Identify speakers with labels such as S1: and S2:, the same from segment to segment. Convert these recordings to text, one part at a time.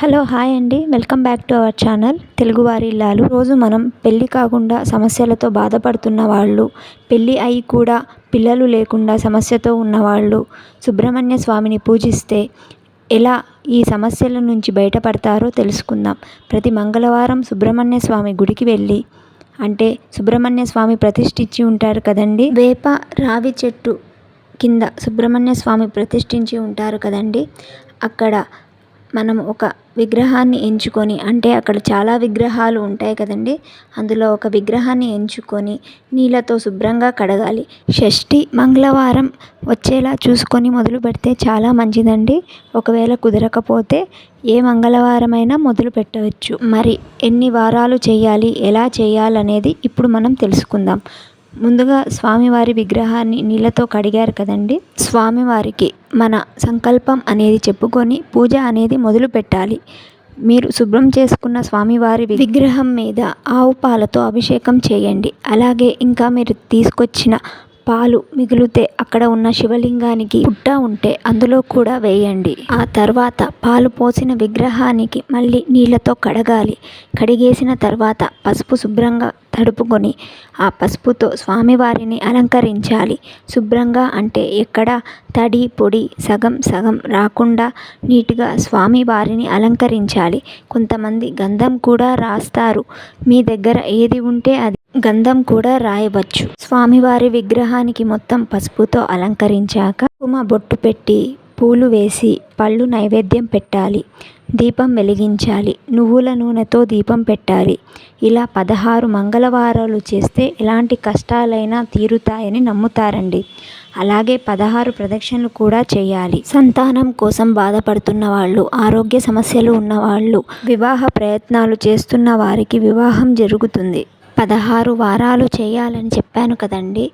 S1: Hello hi అండి. Welcome back to our channel. తెలుగువారి ఇల్లాలు రోజు మనం పెళ్ళి కాకుండా సమస్యలతో బాధపడుతున్న వాళ్ళు పెళ్ళి అయి కూడా పిల్లలు లేకుండా సమస్యతో ఉన్నవాళ్ళు సుబ్రహ్మణ్య స్వామిని పూజిస్తే ఎలా ఈ సమస్యల నుంచి బయటపడతారో తెలుసుకుందాం. ప్రతి మంగళవారం సుబ్రహ్మణ్య స్వామి గుడికి వెళ్ళి అంటే సుబ్రహ్మణ్య స్వామి ప్రతిష్ఠించి ఉంటారు కదండి? వేప రావి చెట్టు కింద సుబ్రహ్మణ్య స్వామి ప్రతిష్ఠించి ఉంటారు కదండి? అక్కడ మనం ఒక విగ్రహాన్ని ఎంచుకొని అంటే అక్కడ చాలా విగ్రహాలు ఉంటాయి కదండి. అందులో ఒక విగ్రహాన్ని ఎంచుకొని నీళ్ళతో శుభ్రంగా కడగాలి. షష్ఠి మంగళవారం వచ్చేలా చూసుకొని మొదలు పెడితే చాలా మంచిదండి. ఒకవేళ కుదరకపోతే ఏ మంగళవారమైనా మొదలు పెట్టవచ్చు. మరి ఎన్ని వారాలు చేయాలి ఎలా చేయాలనేది ఇప్పుడు మనం తెలుసుకుందాం. ముందుగా స్వామివారి విగ్రహాన్ని నీళ్ళతో కడిగారు కదండి. స్వామివారికి మన సంకల్పం అనేది చెప్పుకొని పూజ అనేది మొదలు పెట్టాలి. మీరు శుభ్రం చేసుకున్న స్వామివారి విగ్రహం మీద ఆవు పాలతో అభిషేకం చేయండి. అలాగే ఇంకా మీరు తీసుకొచ్చిన పాలు మిగిలితే అక్కడ ఉన్న శివలింగానికి పుట్ట ఉంటే అందులో కూడా వేయండి. ఆ తర్వాత పాలు పోసిన విగ్రహానికి మళ్ళీ నీళ్ళతో కడగాలి. కడిగేసిన తర్వాత పసుపు శుభ్రంగా తడుపుకొని ఆ పసుపుతో స్వామివారిని అలంకరించాలి. శుభ్రంగా అంటే ఎక్కడ తడి పొడి సగం సగం రాకుండా నీట్గా స్వామివారిని అలంకరించాలి. కొంతమంది గంధం కూడా రాస్తారు. మీ దగ్గర ఏది ఉంటే అది గంధం కూడా రాయవచ్చు. స్వామివారి విగ్రహానికి మొత్తం పసుపుతో అలంకరించాక కుమ బొట్టు పెట్టి పూలు వేసి పళ్ళు నైవేద్యం పెట్టాలి. దీపం వెలిగించాలి. నువ్వుల నూనెతో దీపం పెట్టాలి. ఇలా పదహారు మంగళవారాలు చేస్తే ఎలాంటి కష్టాలైనా తీరుతాయని నమ్ముతారండి. అలాగే పదహారు ప్రదక్షిణలు కూడా చేయాలి. సంతానం కోసం బాధపడుతున్న వాళ్ళు ఆరోగ్య సమస్యలు ఉన్నవాళ్ళు వివాహ ప్రయత్నాలు చేస్తున్న వారికి వివాహం జరుగుతుంది. పదహారు వారాలు చేయాలని చెప్పాను కదండి.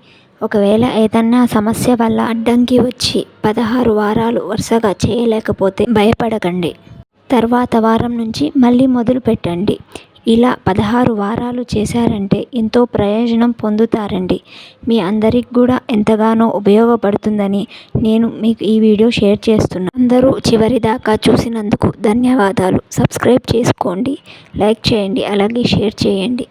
S1: ఒకవేళ ఏదన్నా సమస్య వల్ల అడ్డంకి వచ్చి పదహారు వారాలు వరుసగా చేయలేకపోతే భయపడకండి. తర్వాత వారం నుంచి మళ్ళీ మొదలు పెట్టండి. ఇలా పదహారు వారాలు చేశారంటే ఎంతో ప్రయోజనం పొందుతారండి. మీ అందరికి కూడా ఎంతగానో ఉపయోగపడుతుందని నేను మీకు ఈ వీడియో షేర్ చేస్తున్నాను అందరూ చివరి దాకా చూసినందుకు ధన్యవాదాలు. సబ్స్క్రైబ్ చేసుకోండి లైక్ చేయండి అలాగే షేర్ చేయండి.